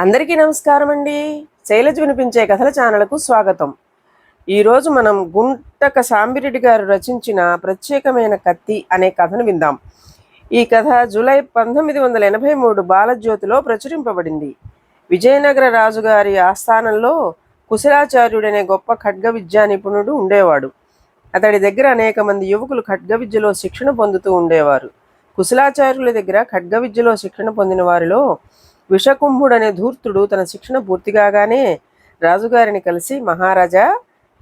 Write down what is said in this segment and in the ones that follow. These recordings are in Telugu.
అందరికీ నమస్కారం అండి శైలజ వినిపించే కథల ఛానల్కు స్వాగతం. ఈరోజు మనం గుంటక సాంబిరెడ్డి గారు రచించిన ప్రత్యేకమైన కత్తి అనే కథను విందాం. ఈ కథ జూలై పంతొమ్మిది వందల ఎనభై మూడు బాలజ్యోతిలో ప్రచురింపబడింది. విజయనగర రాజుగారి ఆస్థానంలో కుశలాచార్యుడనే గొప్ప ఖడ్గ విద్యా నిపుణుడు ఉండేవాడు. అతడి దగ్గర అనేక మంది యువకులు ఖడ్గ విద్యలో శిక్షణ పొందుతూ ఉండేవారు. కుశలాచార్యుల దగ్గర ఖడ్గ విద్యలో శిక్షణ పొందిన వారిలో విషకుంభుడనే ధూర్తుడు తన శిక్షణ పూర్తిగానే రాజుగారిని కలిసి మహారాజా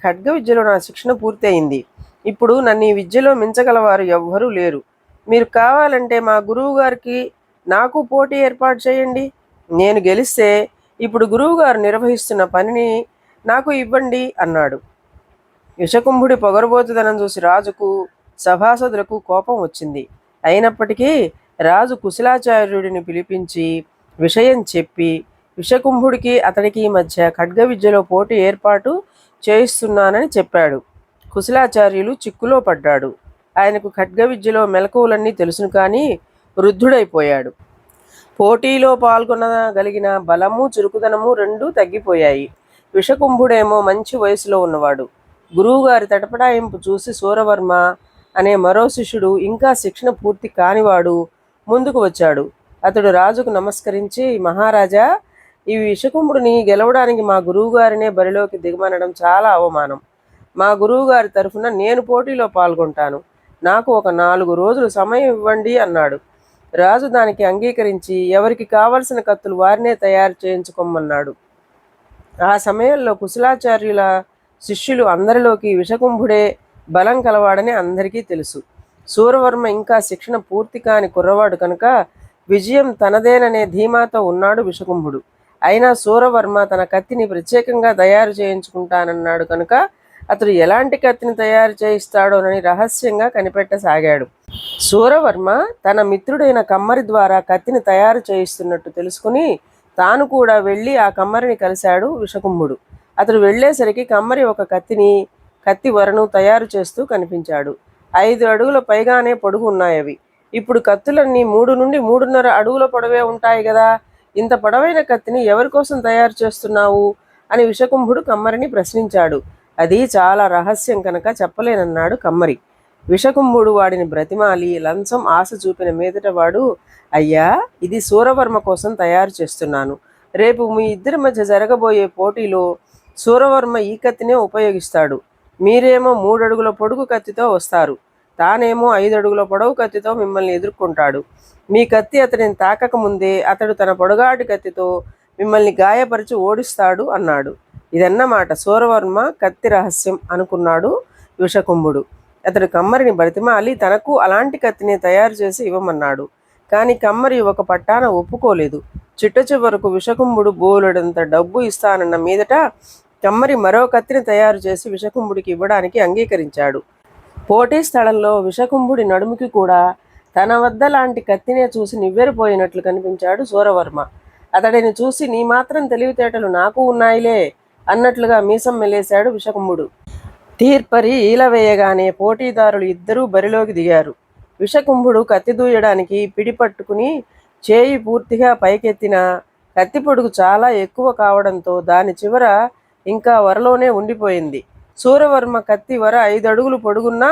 ఖడ్గ విద్యలో నా శిక్షణ పూర్తయింది. ఇప్పుడు నన్ను ఈ విద్యలో మించగలవారు ఎవ్వరూ లేరు. మీరు కావాలంటే మా గురువు గారికి నాకు పోటీ ఏర్పాటు చేయండి. నేను గెలిస్తే ఇప్పుడు గురువుగారు నిర్వహిస్తున్న పనిని నాకు ఇవ్వండి అన్నాడు. విషకుంభుడి పొగరబోతుదనం చూసి రాజుకు సభాసదులకు కోపం వచ్చింది. అయినప్పటికీ రాజు కుశలాచార్యుడిని పిలిపించి విషయం చెప్పి విషకుంభుడికి అతడికి మధ్య ఖడ్గ విద్యలో పోటీ ఏర్పాటు చేయిస్తున్నానని చెప్పాడు. కుశలాచార్యులు చిక్కులో పడ్డాడు. ఆయనకు ఖడ్గ విద్యలో మెలకువలన్నీ తెలుసును కానీ వృద్ధుడైపోయాడు. పోటీలో పాల్గొనగలిగిన బలము చురుకుదనము రెండూ తగ్గిపోయాయి. విషకుంభుడేమో మంచి వయసులో ఉన్నవాడు. గురువుగారి తటపటాయింపు చూసి సూరవర్మ అనే మరో శిష్యుడు ఇంకా శిక్షణ పూర్తి కానివాడు ముందుకు వచ్చాడు. అతడు రాజుకు నమస్కరించి మహారాజా ఈ విషకుంభుడిని గెలవడానికి మా గురువుగారినే బరిలోకి దిగమనడం చాలా అవమానం. మా గురువుగారి తరఫున నేను పోటీలో పాల్గొంటాను. నాకు ఒక నాలుగు రోజులు సమయం ఇవ్వండి అన్నాడు. రాజు దానికి అంగీకరించి ఎవరికి కావలసిన కత్తులు వారినే తయారు చేయించుకోమన్నాడు. ఆ సమయంలో కుశలాచార్యుల శిష్యులు అందరిలోకి విషకుంభుడే బలం కలవాడని అందరికీ తెలుసు. సూరవర్మ ఇంకా శిక్షణ పూర్తి కాని కుర్రవాడు కనుక విజయం తనదేననే ధీమాతో ఉన్నాడు విషకుంభుడు. అయినా సూరవర్మ తన కత్తిని ప్రత్యేకంగా తయారు చేయించుకుంటానన్నాడు కనుక అతడు ఎలాంటి కత్తిని తయారు చేయిస్తాడోనని రహస్యంగా కనిపెట్టసాగాడు. సూరవర్మ తన మిత్రుడైన కమ్మరి ద్వారా కత్తిని తయారు చేయిస్తున్నట్టు తెలుసుకుని తాను కూడా వెళ్ళి ఆ కమ్మరిని కలిశాడు విషకుంభుడు. అతడు వెళ్ళేసరికి కమ్మరి ఒక కత్తిని కత్తి వరను తయారు చేస్తూ కనిపించాడు. ఐదు అడుగుల పైగానే పొడుగు ఉన్నాయి అవి ఇప్పుడు కత్తులన్నీ మూడు నుండి మూడున్నర అడుగుల పొడవే ఉంటాయి కదా. ఇంత పొడవైన కత్తిని ఎవరి కోసం తయారు చేస్తున్నావు? అని విషకుంభుడు కమ్మరిని ప్రశ్నించాడు. అది చాలా రహస్యం కనుక చెప్పలేనన్నాడు కమ్మరి. విషకుంభుడు వాడిని బ్రతిమాలి లంచం ఆశ చూపిన మీదట వాడు అయ్యా ఇది సూరవర్మ కోసం తయారు చేస్తున్నాను. రేపు మీ ఇద్దరి మధ్య జరగబోయే పోటీలో సూరవర్మ ఈ కత్తినే ఉపయోగిస్తాడు. మీరేమో మూడడుగుల పొడుగు కత్తితో వస్తారు. తానేమో ఐదు అడుగుల పొడవు కత్తితో మిమ్మల్ని ఎదుర్కొంటాడు. మీ కత్తి అతనిని తాకక ముందే అతడు తన పొడగాటి కత్తితో మిమ్మల్ని గాయపరిచి ఓడిస్తాడు అన్నాడు. ఇదన్నమాట సూరవర్మ కత్తి రహస్యం అనుకున్నాడు విషకుంభుడు. అతడు కమ్మరిని బతిమాలి తనకు అలాంటి కత్తిని తయారు చేసి ఇవ్వమన్నాడు. కానీ కమ్మరి ఒక పట్టాన ఒప్పుకోలేదు. చిట్ట చివరకు విషకుంభుడు బోలెడంత డబ్బు ఇస్తానన్న మీదట కమ్మరి మరో కత్తిని తయారు చేసి విషకుంభుడికి ఇవ్వడానికి అంగీకరించాడు. పోటీ స్థలంలో విషకుంభుడి నడుముకి కూడా తన వద్ద లాంటి కత్తినే చూసి నివ్వెరపోయినట్లు కనిపించాడు సూరవర్మ. అతడిని చూసి నీ మాత్రం తెలివితేటలు నాకు ఉన్నాయిలే అన్నట్లుగా మీసం మెలేశాడు విషకుంభుడు. తీర్పరి ఈల వేయగానే పోటీదారులు ఇద్దరూ బరిలోకి దిగారు. విషకుంభుడు కత్తి దూయడానికి పిడి పట్టుకుని చేయి పూర్తిగా పైకెత్తిన కత్తి పొడుగు చాలా ఎక్కువ కావడంతో దాని చివర ఇంకా వరలోనే ఉండిపోయింది. సూరవర్మ కత్తి వర ఐదు అడుగులు పొడుగున్నా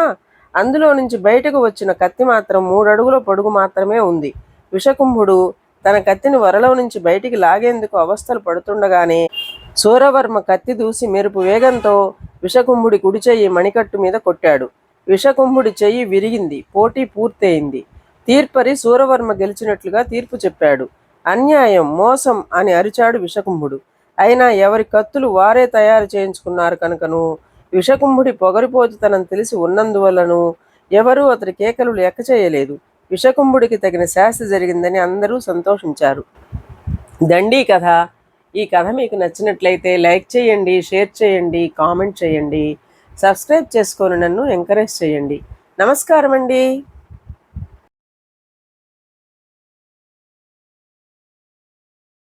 అందులో నుంచి బయటకు వచ్చిన కత్తి మాత్రం మూడడుగుల పొడుగు మాత్రమే ఉంది. విషకుంభుడు తన కత్తిని వరలో నుంచి బయటికి లాగేందుకు అవస్థలు పడుతుండగానే సూరవర్మ కత్తి దూసి మెరుపు వేగంతో విషకుంభుడి కుడి చెయ్యి మణికట్టు మీద కొట్టాడు. విషకుంభుడి చెయ్యి విరిగింది పోటీ పూర్తయింది. తీర్పరి సూరవర్మ గెలిచినట్లుగా తీర్పు చెప్పాడు. అన్యాయం మోసం అని అరిచాడు విషకుంభుడు. అయినా ఎవరి కత్తులు వారే తయారు చేయించుకున్నారు కనుకను విషకుంభుడి పొగరిపోతుతనం తెలిసి ఉన్నందువలను ఎవరూ అతడి కేకలు లెక్క చేయలేదు విషకుంభుడికి తగిన శాస్తి జరిగిందని అందరూ సంతోషించారు. దండీ కథ. ఈ కథ మీకు నచ్చినట్లయితే లైక్ చేయండి షేర్ చేయండి కామెంట్ చేయండి. సబ్స్క్రైబ్ చేసుకొని నన్ను ఎంకరేజ్ చేయండి. నమస్కారం అండి